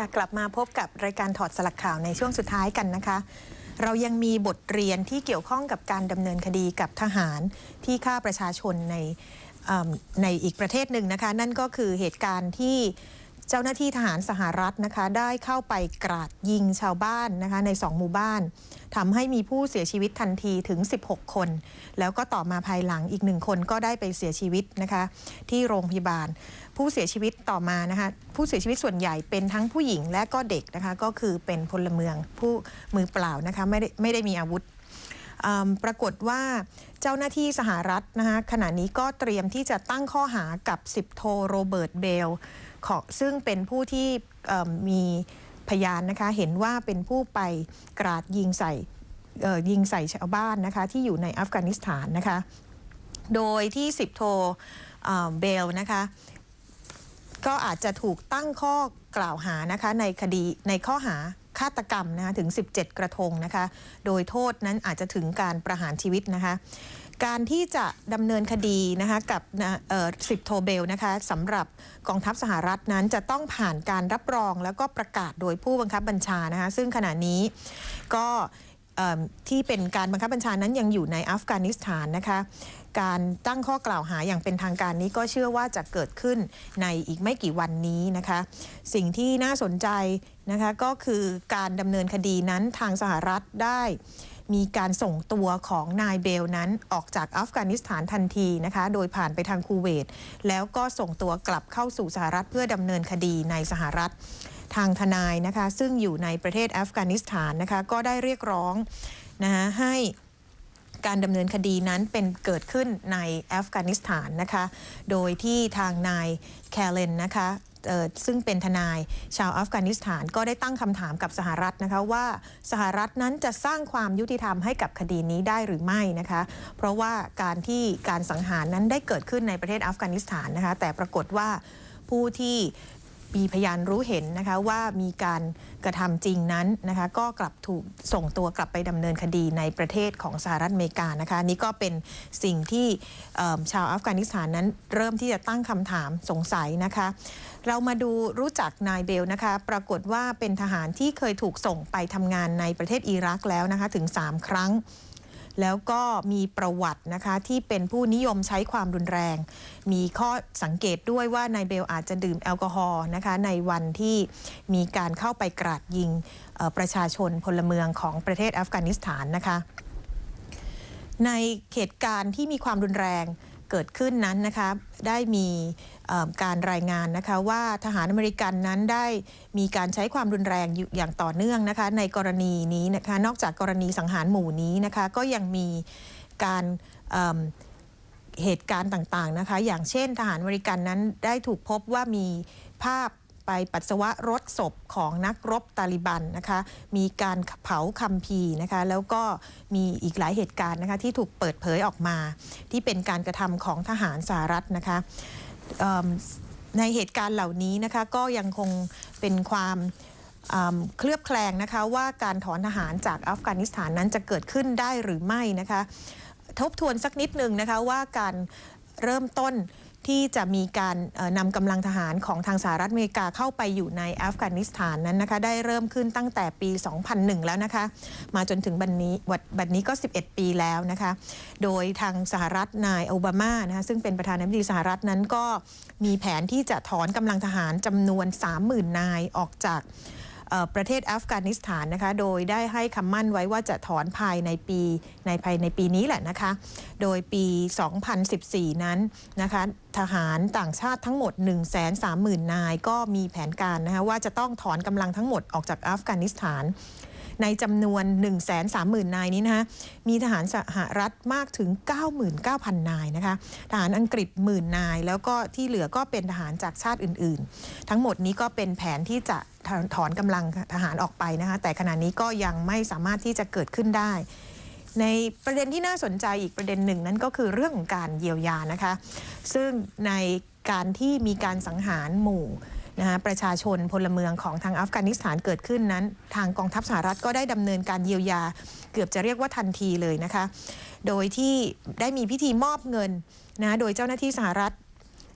ค่ะ กลับมาพบกับรายการถอดสลักข่าวในช่วงสุดท้ายกันนะคะ เรายังมีบทเรียนที่เกี่ยวข้องกับการดำเนินคดีกับทหารที่ฆ่าประชาชนในในอีกประเทศหนึ่งนะคะ นั่นก็คือเหตุการณ์ที่ เจ้าหน้าที่ทหารสหรัฐนะคะได้เข้าไปกราดยิงชาวบ้านนะคะในสองหมู่บ้านทำให้มีผู้เสียชีวิตทันทีถึง 16 คน แล้วก็ต่อมาภายหลังอีกหนึ่งคนก็ได้ไปเสียชีวิตนะคะที่โรงพยาบาล ผู้เสียชีวิตต่อมานะคะผู้เสียชีวิตส่วนใหญ่เป็นทั้งผู้หญิงและก็เด็กนะคะก็คือเป็นพลเมืองผู้มือเปล่านะคะไม่ได้ไม่ได้มีอาวุธปรากฏว่าเจ้าหน้าที่สหรัฐนะคะขณะนี้ก็เตรียมที่จะตั้งข้อหากับ10โทโรเบิร์ตเบล ขอซึ่งเป็นผู้ที่มีพยานนะคะเห็นว่าเป็นผู้ไปกราดยิงใส่ยิงใส่ชาวบ้านนะคะที่อยู่ในอัฟกานิสถานนะคะ โดยที่10โทเอ่อเบลนะคะก็อาจจะถูกตั้งข้อกล่าวหานะคะในคดีในข้อหาฆาตกรรมนะคะถึง 17 กระทงนะคะ โดยโทษนั้นอาจจะถึงการประหารชีวิตนะคะ การที่จะดำเนินคดีนะคะกับนะสิบโทเบลนะคะสำหรับกองทัพสหรัฐนั้นจะต้องผ่านการรับรองแล้วก็ประกาศโดยผู้บังคับบัญชานะคะซึ่งขณะนี้ก็ที่เป็นการบังคับบัญชานั้นยังอยู่ในอัฟกานิสถานนะคะ การตั้งข้อกล่าวหาอย่างเป็นทางการนี้ก็เชื่อว่าจะเกิดขึ้นในอีกไม่กี่วันนี้นะคะ สิ่งที่น่าสนใจนะคะก็คือการดำเนินคดีนั้นทางสหรัฐได้ มีการส่งตัวของนายเบลนั้นออกจากอัฟกานิสถานทันทีนะคะ โดยผ่านไปทางคูเวต แล้วก็ส่งตัวกลับเข้าสู่สหรัฐเพื่อดำเนินคดีในสหรัฐทางทนายนะคะ ซึ่งอยู่ในประเทศอัฟกานิสถานนะคะ ก็ได้เรียกร้องนะคะให้การดำเนินคดีนั้นเป็นเกิดขึ้นในอัฟกานิสถานนะคะ โดยที่ทางนายแคลเลนนะคะ ซึ่งเป็นทนายชาวอัฟกานิสถานก็ได้ตั้งคำถามกับสหรัฐนะคะว่าสหรัฐนั้นจะสร้างความยุติธรรมให้กับคดีนี้ได้หรือไม่นะคะ เพราะว่าการที่การสังหารนั้นได้เกิดขึ้นในประเทศอัฟกานิสถานนะคะ แต่ปรากฏว่าผู้ที่ มีพยานรู้เห็นนะคะว่ามีการกระทำจริงนั้นนะคะก็กลับถูกส่งตัวกลับไปดำเนินคดีในประเทศของสหรัฐอเมริกานะคะนี่ก็เป็นสิ่งที่ชาวอัฟกานิสถานนั้น เริ่มที่จะตั้งคำถามสงสัยนะคะ เรามาดูรู้จักนายเบลนะคะ ปรากฏว่าเป็นทหารที่เคยถูกส่งไปทำงานในประเทศอิรักแล้วนะคะถึง 3 ครั้ง แล้วก็มีประวัตินะคะที่เป็นผู้นิยมใช้ความรุนแรง มีข้อสังเกตด้วยว่านายเบลอาจจะดื่มแอลกอฮอล์นะคะในวันที่มีการเข้าไปกราดยิงประชาชนพลเมืองของประเทศอัฟกานิสถานนะคะ ในเหตุการณ์ที่มีความรุนแรง เกิดขึ้นนั้นนะคะได้มีการรายงานนะคะว่าทหารอเมริกันนั้นได้มีการใช้ความรุนแรงอย่างต่อเนื่องนะคะในกรณีนี้นะคะนอกจากกรณีสังหารหมู่นี้นะคะก็ยังมีการเเหตุการณ์ต่างๆนะคะอย่างเช่นทหารอเมริกันนั้นได้ถูกพบว่ามีภาพ ไปปัสสาวะรถศพของนักรบตาลิบันนะคะ มีการเผาคัมภีร์นะคะ แล้วก็มีอีกหลายเหตุการณ์นะคะที่ถูกเปิดเผยออกมา ที่เป็นการกระทำของทหารสหรัฐนะคะในเหตุการณ์เหล่านี้นะคะก็ยังคงเป็นความเคลือบแคลงนะคะว่าการถอนทหารจากอัฟกานิสถานนั้นจะเกิดขึ้นได้หรือไม่นะคะ ทบทวนสักนิดหนึ่งนะคะว่าการเริ่มต้น ที่จะมีการนำกำลังทหารของทางสหรัฐอเมริกาเข้าไปอยู่ในอัฟกานิสถานนั้นนะคะ ได้เริ่มขึ้นตั้งแต่ปี 2001 แล้วนะคะ มาจนถึงบัดนนี้วัดบัดนี้ก็ 11 ปีแล้วนะคะ โดยทางสหรัฐนายโอบามานะคะซึ่งเป็นประธานาธิบดีสหรัฐนั้นก็มีแผนที่จะถอนกำลังทหารจำนวน 30,000 นายออกจาก ประเทศอัฟกานิสถานนะคะ โดยได้ให้คำมั่นไว้ว่าจะถอนภายในปีในภายในปีนี้แหละนะคะ โดยปี 2014 นั้นนะคะทหารต่างชาติทั้งหมด 130,000 นาย ก็มีแผนการนะคะว่าจะต้องถอนกำลังทั้งหมดออกจากอัฟกานิสถานในจำนวน 130,000 นายนี้นะคะมีทหารสหรัฐมากถึง 99,000 นายนะคะ ทหารอังกฤษหมื่นนาย แล้วก็ที่เหลือก็เป็นทหารจากชาติอื่น ๆ ทั้งหมดนี้ก็เป็นแผนที่จะ ถอนกำลังทหารออกไปนะคะแต่ขณะนี้ก็ยังไม่สามารถที่จะเกิดขึ้นได้ ในประเด็นที่น่าสนใจอีกประเด็นหนึ่งนั่นก็คือเรื่องของการเยียวยานะคะ ซึ่งในการที่มีการสังหารหมู่นะคะประชาชนพลเมืองของทางอัฟกานิสถานเกิดขึ้นนั้น ทางกองทัพสหรัฐก็ได้ดำเนินการเยียวยา เกือบจะเรียกว่าทันทีเลยนะคะ โดยที่ได้มีพิธีมอบเงินนะโดยเจ้าหน้าที่สหรัฐ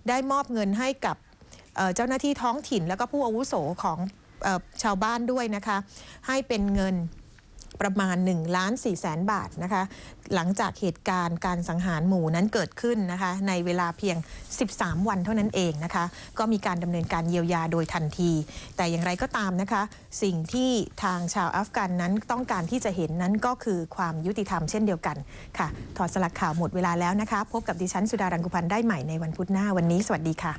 ได้มอบเงินให้กับ เจ้าหน้าที่ท้องถิ่นแล้วก็ผู้อาวุโสของออชาวบ้านด้วยนะคะ ให้เป็นเงินประมาณ1ล้าน4แสนบาทนะคะ หลังจากเหตุการณ์การสังหารหมู่นั้นเกิดขึ้นนะคะ ในเวลาเพียง 13 วันเท่านั้นเองนะคะ ก็มีการดำเนินการเยียวยาโดยทันที แต่อย่างไรก็ตามนะคะ สิ่งที่ทางชาวอัฟกันนั้นต้องการที่จะเห็นนั้นก็คือความยุติธรรมเช่นเดียวกันค่ะ ถอดสลักข่าวหมดเวลาแล้วนะคะ พบกับดิฉันสุดารังกุพันธ์ได้ใหม่ในวันพุธหน้าวันนี้ สวัสดีค่ะ